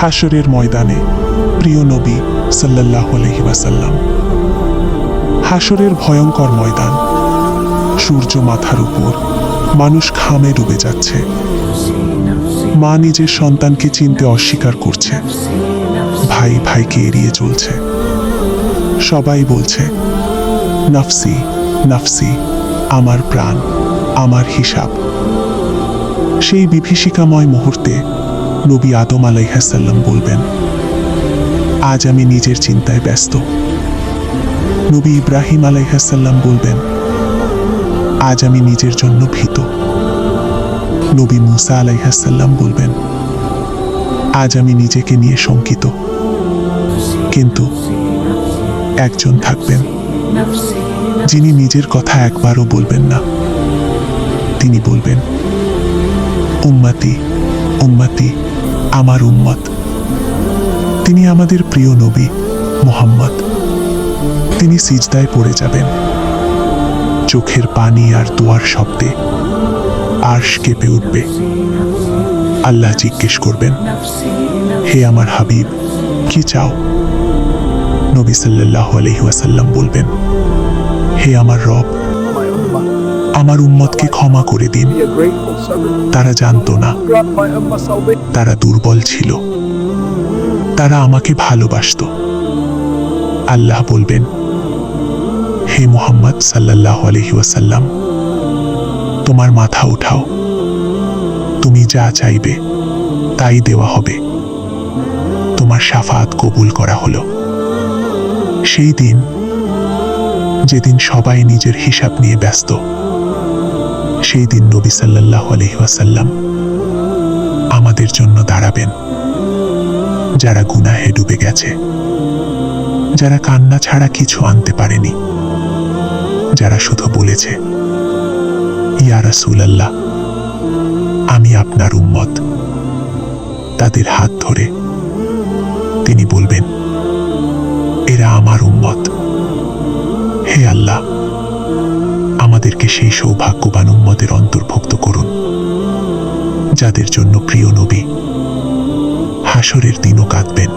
হাসরের ময়দানে, প্রিয় নবী সাল্লাহ আলহি ওয়াসাল্লাম। হাসরের ভয়ঙ্কর ময়দান, সূর্য মাথার উপর মানুষ ঘামে ডুবে যাচ্ছে। মা নিজের সন্তানকে চিনতে অস্বীকার করছে। ভাই ভাইকে এড়িয়ে চলছে। সবাই বলছে, নাফসি নাফসি, আমার প্রাণ, আমার হিসাব। সেই বিভীষিকাময় মুহূর্তে নবী আদম আলাইহাসাল্লাম বলবেন, আজ আমি নিজের চিন্তায় ব্যস্ত। নবী ইব্রাহিম আলাইহাসাল্লাম বলবেন, আজ আমি নিজের জন্য ভীত। নবী মুসা আলাইহাসাল্লাম বলবেন, আজ আমি নিজেকে নিয়ে শঙ্কিত। কিন্তু একজন থাকবেন, যিনি নিজের কথা একবারও বলবেন না। তিনি বলবেন, উম্মাতি উম্মাতি আমার উম্মত। তিনি আমাদের প্রিয় নবী মোহাম্মদ। তিনি সিজদায় পড়ে যাবেন। চোখের পানি আর দোয়ার শব্দে আর্শ কেঁপে উঠবে। আল্লাহ জিজ্ঞেস করবেন, হে আমার হাবিব, কি চাও? নবী সাল্লাহ আলহিহাসাল্লাম বলবেন, হে আমার রব. আমার উম্মতকে ক্ষমা করে দিন. তারা জানতো না. তারা দুর্বল ছিল। তারা আমাকে ভালোবাসত। আল্লাহ বলবেন হে মোহাম্মদ সাল্লাহ আলহি ওয়াসাল্লাম তোমার মাথা উঠাও। তুমি যা চাইবে তাই দেওয়া হবে। তোমার সাফাত কবুল করা হলো। সেই দিন যেদিন সবাই নিজের হিসাব নিয়ে ব্যস্ত সেই দিন নবী সাল্লাহ আলহি ওয়াসাল্লাম আমাদের জন্য দাঁড়াবেন। যারা গুনাহে ডুবে গেছে, যারা কান্না ছাড়া কিছু আনতে পারেনি, যারা শুধু বলেছে, ইয়া রাসূলাল্লাহ, আমি আপনার উম্মত। তাদের হাত ধরে তিনি বলবেন, এরা আমার উম্মত। হে আল্লাহ আমাদেরকে সেই সৌভাগ্যবান উম্মদের অন্তর্ভুক্ত করুন যাদের জন্য প্রিয় নবী হাসরের দিনও কাঁদবেন।